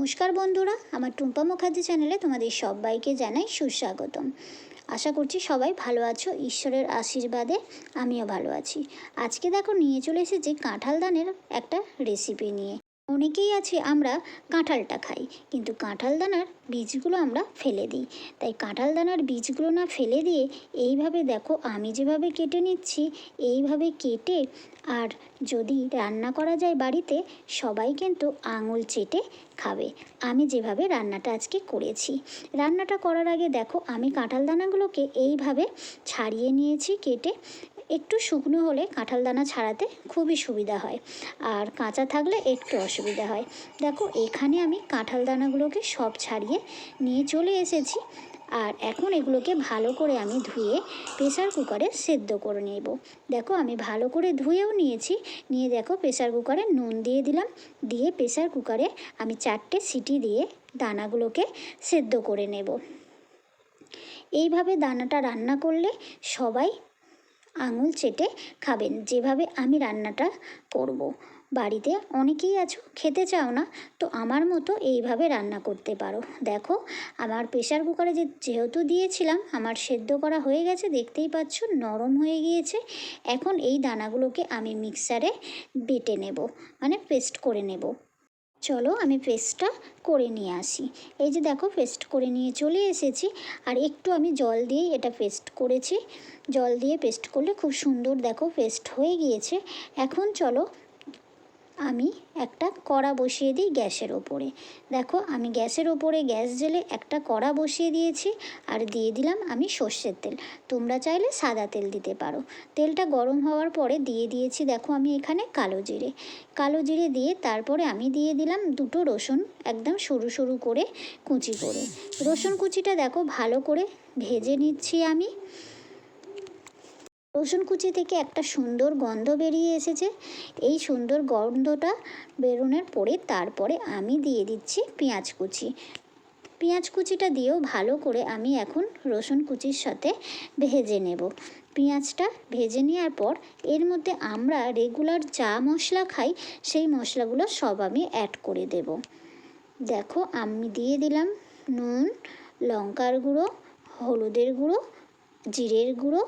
নমস্কার বন্ধুরা, আমার টুম্পা মুখার্জি চ্যানেলে তোমাদের সবাইকে জানাই সুস্বাগতম। আশা করছি সবাই ভালো আছো, ঈশ্বরের আশীর্বাদে আমিও ভালো আছি। আজকে দেখো নিয়ে চলে এসেছি কাঁঠাল দানের একটা রেসিপি নিয়ে। অনেকেই আছে আমরা কাঁঠালটা খাই, কিন্তু কাঁঠাল দানার বীজগুলো আমরা ফেলে দিই। তাই কাঁঠাল দানার বীজগুলো না ফেলে দিয়ে এইভাবে দেখো আমি যেভাবে কেটে নিচ্ছি, এইভাবে কেটে আর যদি রান্না করা যায় বাড়িতে, সবাই কিন্তু আঙুল চেটে খাবে। আমি যেভাবে রান্নাটা আজকে করেছি। রান্নাটা করার আগে দেখো আমি কাঁঠাল দানাগুলোকে এইভাবে ছাড়িয়ে নিয়েছি কেটে একটু শুকনো হলে কাঁঠাল দানা ছাড়াতে খুবই সুবিধা হয়। আর কাঁচা থাকলে একটু অসুবিধা হয়। দেখো, এখানে আমি কাঁঠাল দানাগুলোকে সব ছাড়িয়ে নিয়ে চলে এসেছি। আর এখন এগুলোকে ভালো করে আমি ধুয়ে প্রেসার কুকারে সেদ্ধ করে নেব। দেখো, আমি ভালো করে ধুয়েও নিয়েছি। নিয়ে দেখো, প্রেসার কুকারে নুন দিয়ে দিলাম। দিয়ে প্রেসার কুকারে আমি চারটে সিটি দিয়ে দানাগুলোকে সেদ্ধ করে নেব। এইভাবে দানাটা রান্না করলে সবাই আঙুল চেটে খাবেন। যেভাবে আমি রান্নাটা করব। বাড়িতে অনেকেই আছো, খেতে চাও না, তো আমার মতো এইভাবে রান্না করতে পারো। দেখো, আমার প্রেশার কুকারে যে যেহেতু দিয়েছিলাম, আমার সেদ্ধ করা হয়ে গেছে, দেখতেই পাচ্ছ নরম হয়ে গিয়েছে। এখন এই দানাগুলোকে আমি মিক্সারে বেটে নেব মানে পেস্ট করে নেব। চলো আমি পেস্টটা করে নিয়ে আসি। এই যে দেখো পেস্ট করে নিয়ে চলে এসেছি। আর একটু আমি জল দিয়ে এটা পেস্ট করেছি। জল দিয়ে পেস্ট করলে খুব সুন্দর দেখো পেস্ট হয়ে গিয়েছে। এখন চলো আমি একটা কড়া বসিয়ে দিই গ্যাসের ওপরে। দেখো, আমি গ্যাসের ওপরে গ্যাস জেলে একটা কড়া বসিয়ে দিয়েছি আর দিয়ে দিলাম আমি সর্ষের তেল। তোমরা চাইলে সাদা তেল দিতে পারো। তেলটা গরম হওয়ার পরে দিয়ে দিয়েছি, দেখো আমি এখানে কালো জিরে। কালো জিরে দিয়ে তারপরে আমি দিয়ে দিলাম দুটো রসুন একদম সরু সরু করে কুচি করে। রসুন কুচিটা দেখো ভালো করে ভেজে নিচ্ছি আমি। রসুন কুচি থেকে একটা সুন্দর গন্ধ বেরিয়ে এসেছে। এই সুন্দর গন্ধটা বেরোনোর পরে তারপরে আমি দিয়ে দিচ্ছি পেঁয়াজ কুচি পেঁয়াজ কুচিটা দিয়েও ভালো করে আমি এখন রসুন কুচির সাথে ভেজে নেব। পেঁয়াজটা ভেজে নেওয়ার পর এর মধ্যে আমরা রেগুলার যা মশলা খাই সেই মশলাগুলো সব আমি অ্যাড করে দেব। দেখো আমি দিয়ে দিলাম নুন, লঙ্কার গুঁড়ো, হলুদের গুঁড়ো, জিরের গুঁড়ো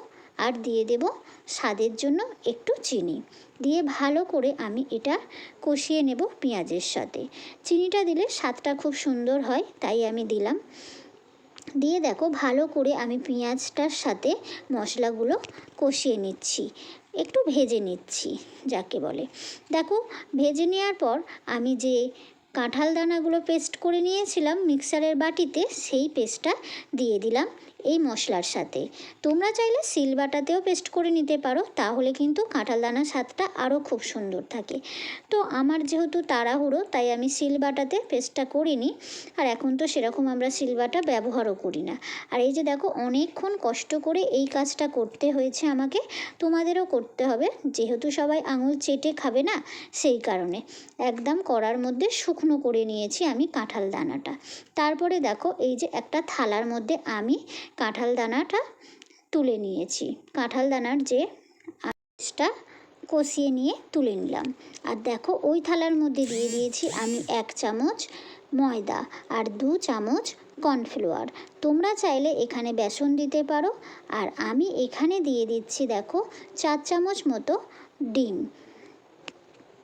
আর দিয়ে দেব স্বাদের জন্য একটু চিনি। দিয়ে ভালো করে আমি এটা কষিয়ে নেব পেঁয়াজের সাথে। চিনিটা দিলে স্বাদটা খুব সুন্দর হয়, তাই আমি দিলাম। দিয়ে দেখো ভালো করে আমি পেঁয়াজটার সাথে মশলাগুলো কষিয়ে নিচ্ছি। একটু ভেজে নিচ্ছি, যাকে বলে। দেখো, ভেজে নেওয়ার পর আমি যে কাঁঠাল দানাগুলো পেস্ট করে নিয়েছিলাম মিক্সারের বাটিতে সেই পেস্টটা দিয়ে দিলাম এই মশলার সাথে। তোমরা চাইলে সিলবাটাতেও পেস্ট করে নিতে পারো, তাহলে কিন্তু কাঁঠাল দানার স্বাদটা আরও খুব সুন্দর থাকে। তো আমার যেহেতু তাড়াহুড়ো, তাই আমি সিলবাটাতে পেস্টটা করিনি, আর এখন তো সেরকম আমরা সিলবাটা ব্যবহারও করি না। আর এই যে দেখো, অনেকক্ষণ কষ্ট করে এই কাজটা করতে হয়েছে আমাকে, তোমাদেরও করতে হবে, যেহেতু সবাই আঙুল চেটে খাবে না, সেই কারণে। একদম করার মধ্যে শুকনো করে নিয়েছি আমি কাঁঠাল দানাটা। তারপরে দেখো, এই যে একটা থালার মধ্যে আমি কাঁঠাল দানাটা তুলে নিয়েছি। কাঁঠাল দানার যে আঁশটা কষিয়ে নিয়ে তুলে নিলাম। আর দেখো, ওই থালার মধ্যে দিয়ে দিয়েছি আমি এক চামচ ময়দা আর দু চামচ কর্নফ্লাওয়ার। তোমরা চাইলে এখানে বেসন দিতে পারো। আর আমি এখানে দিয়ে দিচ্ছি, দেখো, চার চামচ মতো ডিম।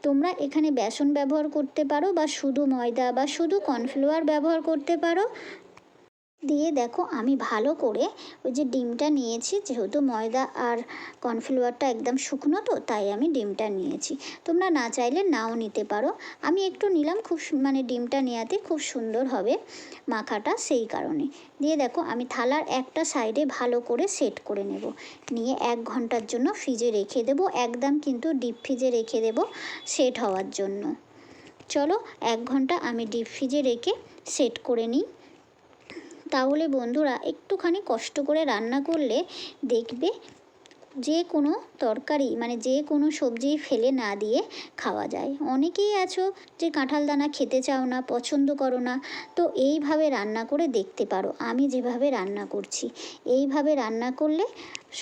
তোমরা এখানে বেসন ব্যবহার করতে পারো বা শুধু ময়দা বা শুধু কর্নফ্লাওয়ার ব্যবহার করতে পারো। দিয়ে দেখো আমি ভালো করে ওই যে ডিমটা নিয়েছি, যেহেতু ময়দা আর কর্নফ্লাওয়ারটা একদম শুকনো তো, তাই আমি ডিমটা নিয়েছি। তোমরা না চাইলে নাও নিতে পারো। আমি একটু নিলাম, খুব মানে ডিমটা নেওয়াতে খুব সুন্দর হবে মাখাটা সেই কারণে। দিয়ে দেখো আমি থালার একটা সাইডে ভালো করে সেট করে নেব। নিয়ে এক ঘণ্টার জন্য ফ্রিজে রেখে দেবো, একদম কিন্তু ডিপ ফ্রিজে রেখে দেবো সেট হওয়ার জন্য। চলো এক ঘণ্টা আমি ডিপ ফ্রিজে রেখে সেট করে নিই। তাহলে বন্ধুরা একটুখানি কষ্ট করে রান্না করলে দেখবে যে কোনো তরকারি মানে যে কোনো সবজি ফেলে না দিয়ে খাওয়া যায়। অনেকেই আছো যে কাঁঠাল দানা খেতে চাও না, পছন্দ করো না, তো এইভাবে রান্না করে দেখতে পারো। আমি যেভাবে রান্না করছি, এইভাবে রান্না করলে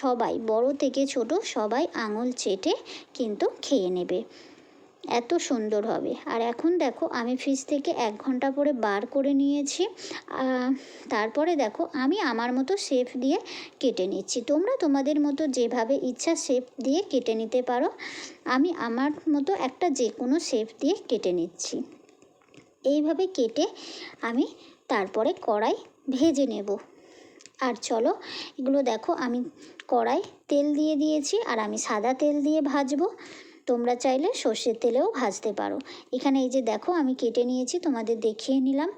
সবাই, বড় থেকে ছোট সবাই আঙুল চেটে কিন্তু খেয়ে নেবে। এত সুন্দর হবে। আর এখন দেখো, আমি ফ্রিজ থেকে এক ঘণ্টা পরে বার করে নিয়েছি। তারপরে দেখো, আমি আমার মতো শেপ দিয়ে কেটে নিচ্ছি। তোমরা তোমাদের মতো যেভাবে ইচ্ছা শেপ দিয়ে কেটে নিতে পারো, আমি আমার মতো একটা যে কোনো শেপ দিয়ে কেটে নিচ্ছি। এইভাবে কেটে আমি তারপরে কড়াই ভেজে নেব। আর চলো, এগুলো দেখো, আমি কড়াই তেল দিয়ে দিয়েছি, আর আমি সাদা তেল দিয়ে ভাজবো। তোমরা চাইলে সর্ষের তেলেও ভাজতে পারো। এখানে এই যে দেখো, আমি কেটে নিয়েছি, তোমাদের দেখিয়ে নিলাম।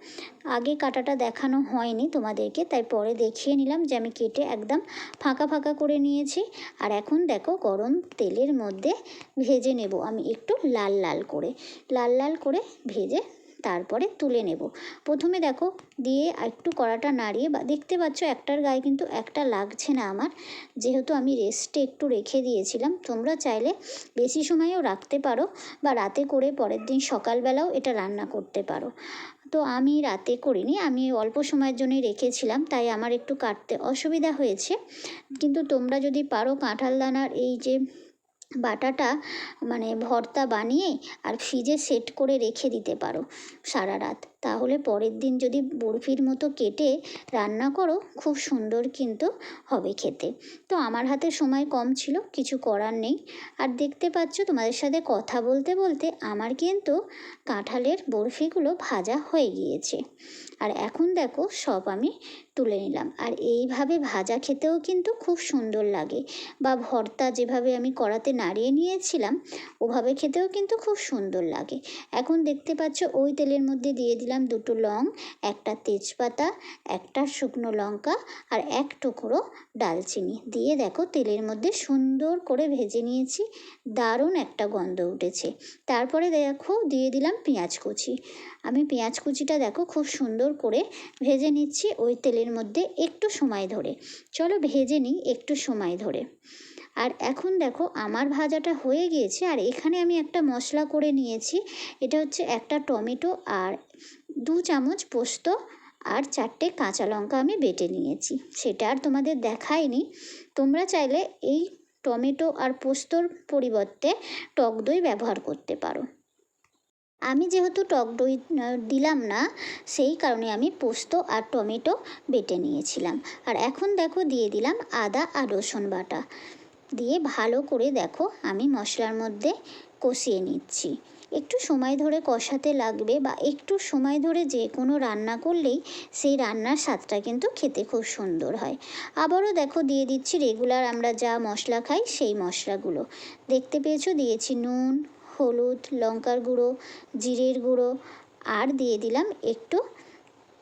আগে কাটাটা দেখানো হয়নি তোমাদেরকে, তাই পরে দেখিয়ে নিলাম যে আমি কেটে একদম ফাঁকা ফাঁকা করে নিয়েছি। আর এখন দেখো, গরম তেলের মধ্যে ভেজে নেব আমি একটু লাল লাল করে। লাল লাল করে ভেজে তারপরে তুলে নেব। প্রথমে দেখো, দিয়ে একটু কড়াটা নাড়িয়ে বা, দেখতে পাচ্ছ একটার গায়ে কিন্তু একটা লাগছে না আমার। যেহেতু আমি রেস্টে একটু রেখে দিয়েছিলাম, তোমরা চাইলে বেশি সময়ও রাখতে পারো বা, রাতে করে পরের দিন সকালবেলাও এটা রান্না করতে পারো। তো আমি রাতে করিনি, আমি অল্প সময়ের জন্যই রেখেছিলাম, তাই আমার একটু কাটতে অসুবিধা হয়েছে। কিন্তু তোমরা যদি পারো কাঁঠাল দানার এই যে বাটাটা মানে ভর্তা বানিয়ে আর ফ্রিজে সেট করে রেখে দিতে পারো সারা রাত। তাহলে পরের দিন যদি বরফির মতো কেটে রান্না করো, খুব সুন্দর কিন্তু হবে খেতে। তো আমার হাতে সময় কম ছিল, কিছু করার নেই। আর দেখতে পাচ্ছ, তোমাদের সাথে কথা বলতে বলতে আমার কিন্তু কাঁঠালের বরফিগুলো ভাজা হয়ে গিয়েছে। আর এখন দেখো, সব আমি তুলে নিলাম। আর এইভাবে ভাজা খেতেও কিন্তু খুব সুন্দর লাগে। বা ভর্তা যেভাবে আমি কড়াতে নাড়িয়ে নিয়েছিলাম, ওভাবে খেতেও কিন্তু খুব সুন্দর লাগে। এখন দেখতে পাচ্ছ, ওই তেলের মধ্যে দিয়ে দিলাম দুটো লং, একটা তেজপাতা, একটা শুকনো লঙ্কা আর এক টুকরো ডালচিনি। দিয়ে দেখো তেলের মধ্যে সুন্দর করে ভেজে নিয়েছি, দারুণ একটা গন্ধ উঠেছে। তারপরে দেখো দিয়ে দিলাম পেঁয়াজ কুচি। আমি পেঁয়াজ কুচিটা দেখো খুব সুন্দর করে ভেজে নিচ্ছি ওই তেলের মধ্যে একটু সময় ধরে। চলো ভেজে নিই একটু সময় ধরে। আর এখন দেখো আমার ভাজাটা হয়ে গিয়েছে আর এখানে আমি একটা মশলা করে নিয়েছি। এটা হচ্ছে একটা টমেটো আর দু চামচ পোস্ত আর চারটে কাঁচা লঙ্কা আমি বেটে নিয়েছি। সেটা আর তোমাদের দেখাইনি। তোমরা চাইলে এই টমেটো আর পোস্তর পরিবর্তে টক দই ব্যবহার করতে পারো। আমি যেহেতু টক দই দিলাম না, সেই কারণে আমি পোস্ত আর টমেটো বেটে নিয়েছিলাম। আর এখন দেখো দিয়ে দিলাম আদা আর রসুন বাটা। দিয়ে ভালো করে দেখো, আমি মশলার মধ্যে কষিয়ে নিচ্ছি। একটু সময় ধরে কষাতে লাগবে বা একটু সময় ধরে যে কোনো রান্না করলেই সেই রান্নার স্বাদটা কিন্তু খেতে খুব সুন্দর হয়। আবারও দেখো দিয়ে দিচ্ছি রেগুলার আমরা যা মশলা খাই সেই মশলাগুলো। দেখতে পেয়েছ? দিয়েছি নুন, হলুদ, লঙ্কার গুঁড়ো, জিরের গুঁড়ো, আর দিয়ে দিলাম একটু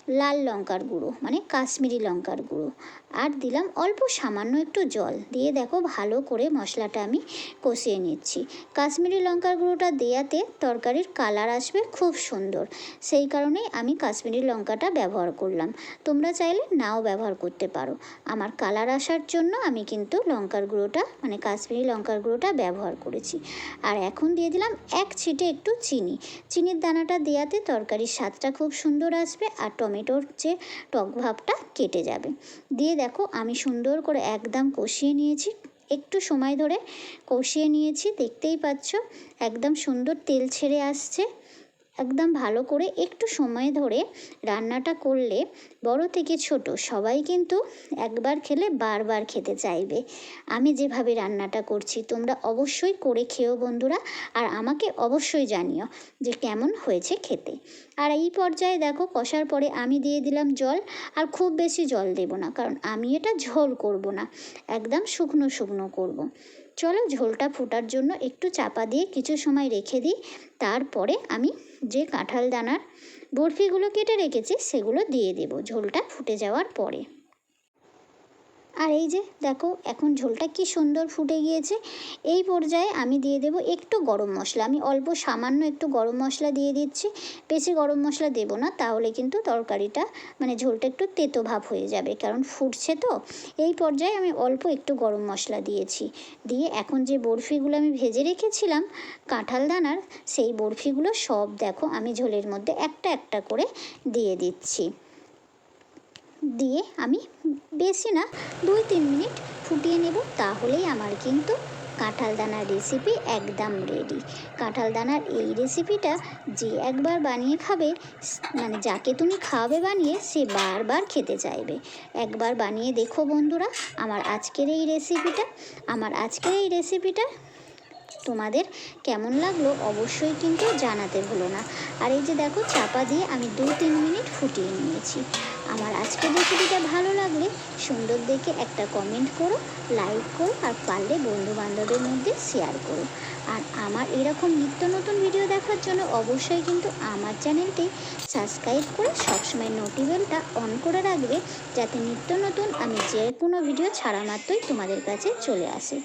লাল লঙ্কার গুঁড়ো মানে কাশ্মীরি লঙ্কার গুঁড়ো। আর দিলাম অল্প সামান্য একটু জল। দিয়ে দেখো ভালো করে মশলাটা আমি কষিয়ে নিচ্ছি। কাশ্মীরি লঙ্কার গুঁড়োটা দেওয়াতে তরকারির কালার আসবে খুব সুন্দর। সেই কারণেই আমি কাশ্মীরি লঙ্কাটা ব্যবহার করলাম। তোমরা চাইলে নাও ব্যবহার করতে পারো। আমার কালার আসার জন্য আমি কিন্তু লঙ্কার গুঁড়োটা মানে কাশ্মীরি লঙ্কার গুঁড়োটা ব্যবহার করেছি। আর এখন দিয়ে দিলাম এক ছিটে একটু চিনি। চিনির দানাটা দেওয়াতে তরকারির স্বাদটা খুব সুন্দর আসবে আর টমেটোর যে টক ভাবটা কেটে যাবে। দিয়ে দেখো, আমি সুন্দর করে একদম কষিয়ে নিয়েছি। একটু সময় ধরে কষিয়ে নিয়েছি, দেখতেই পাচ্ছ, একদম সুন্দর তেল ছেড়ে আসছে। একদম ভালো করে একটু সময় ধরে রান্নাটা করলে বড় থেকে ছোট সবাই কিন্তু একবার খেলে বারবার খেতে চাইবে আমি যেভাবে রান্নাটা করছি তোমরা অবশ্যই করে খেও বন্ধুরা আর আমাকে অবশ্যই জানিও যে কেমন হয়েছে খেতে আর এই পর্যায়ে দেখো কষার পরে আমি দিয়ে দিলাম জল আর খুব বেশি জল দেব না কারণ আমি এটা ঝোল করব না, একদম শুকনো শুকনো করব। চলো ঝোলটা ফোটার জন্য একটু চাপা দিয়ে কিছু সময় রেখে দিই। তারপরে আমি যে কাঁঠাল দানার বরফিগুলো কেটে রেখেছি, সেগুলো দিয়ে দেবো। ঝোলটা ফুটে যাওয়ার পরে। আর এই যে দেখো, এখন ঝোলটা কি সুন্দর ফুটে গিয়েছে। এই পর্যায়ে আমি দিয়ে দেব একটু গরম মশলা। আমি অল্প সামান্য একটু গরম মশলা দিয়ে দিচ্ছি। বেশি গরম মশলা দেব না, তাহলে কিন্তু তরকারিটা মানে ঝোলটা একটু তেতো ভাব হয়ে যাবে, কারণ ফুটছে তো। এই পর্যায়ে আমি অল্প একটু গরম মশলা দিয়েছি। দিয়ে এখন যে বরফিগুলো আমি ভেজে রেখেছিলাম, কাঁঠাল দানার, সেই বরফিগুলো সব দেখো আমি ঝোলের মধ্যে একটা একটা করে দিয়ে দিচ্ছি। দিয়ে আমি বেশি না, দুই তিন মিনিট ফুটিয়ে নেব। তাহলেই আমার কিন্তু কাঁঠাল দানার রেসিপি একদম রেডি কাঁঠাল দানার এই রেসিপিটা যে একবার বানিয়ে খাবে মানে যাকে তুমি খাওয়াবে বানিয়ে, সে বারবার খেতে চাইবে। একবার বানিয়ে দেখো বন্ধুরা, আমার আজকের এই রেসিপিটা আমার আজকের এই রেসিপিটা তোমাদের কেমন লাগল অবশ্যই কিন্তু জানাতে ভুলো না। আর এই যে দেখো, চাপা দিয়ে আমি দু তিন মিনিট ফুটিয়ে নিয়েছি। আমার আজকের রেসিপিটা ভালো লাগলে সুন্দর দেখে একটা কমেন্ট করো লাইক করো আর পারলে বন্ধু বান্ধবের মধ্যে শেয়ার করো। আর আমার এরকম নিত্য নতুন ভিডিও দেখার জন্য অবশ্যই কিন্তু আমার চ্যানেলটি সাবস্ক্রাইব করে সবসময় নোটিবেলটা অন করে রাখবে যাতে নিত্য নতুন আমি যে কোনো ভিডিও ছাড়া মাত্রই তোমাদের কাছে চলে আসে।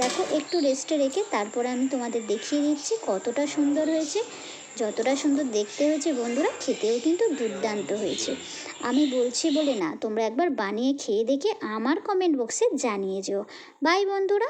দেখো একটু রেস্টে রেখে তারপরে আমি তোমাদের দেখিয়ে দিচ্ছি কতটা সুন্দর হয়েছে। যতটা সুন্দর দেখতে হয়েছে বন্ধুরা, খেতেও কিন্তু দুর্দান্ত হয়েছে। আমি বলছি বলে না, তোমরা একবার বানিয়ে খেয়ে দেখে আমার কমেন্ট বক্সে জানিয়ে যেও। বাই বন্ধুরা।